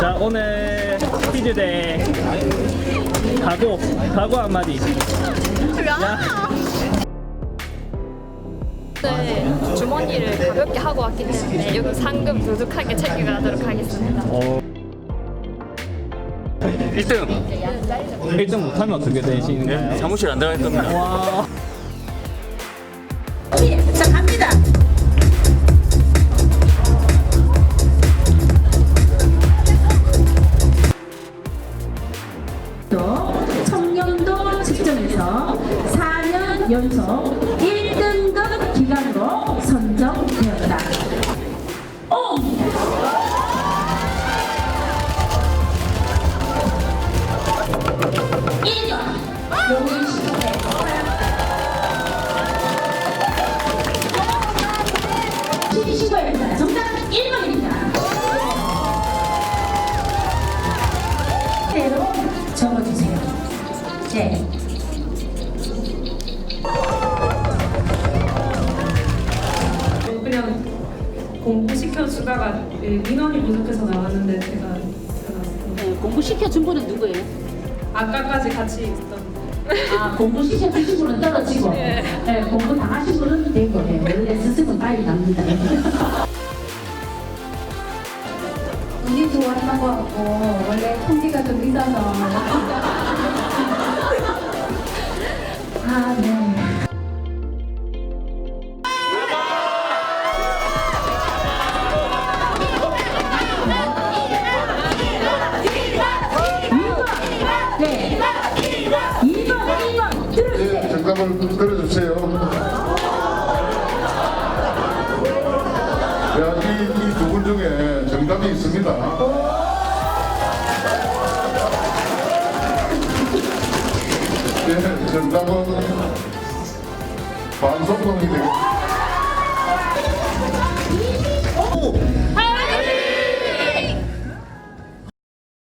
자 오늘 퀴즈 대 각오 각오 한마디 네, 주머니를 가볍게 하고 왔기 때문에 여기 상금 두둑하게 챙겨가도록 하겠습니다. 어, 1등 1등 못하면 어떻게 되시는가요? 사무실 안 들어갈 겁니다. 와 자 측정에서 4년 연속 1등급 기관으로 선정되었다. 오! 정답 1번입니다. 대로 적어주세요. 네. 그냥 공부시켜 주다가 민원이 부족해서 나왔는데 제가. 네, 공부시켜준 분은 누구예요? 아까까지 같이 있었던 아, 공부시켜주신 분은 떨어지고, 네, 공부 당하신 분은 된 거예요. 원래 스승은 빨리 납니다. 운이 좋았던 것 같고 원래空기가 좀 있어서 아, 네. 네. 정답을 들어주세요. 야, 이, 이두 분 중에 정답이 있습니다. 네, 정답은 반송동이 되겠습니다.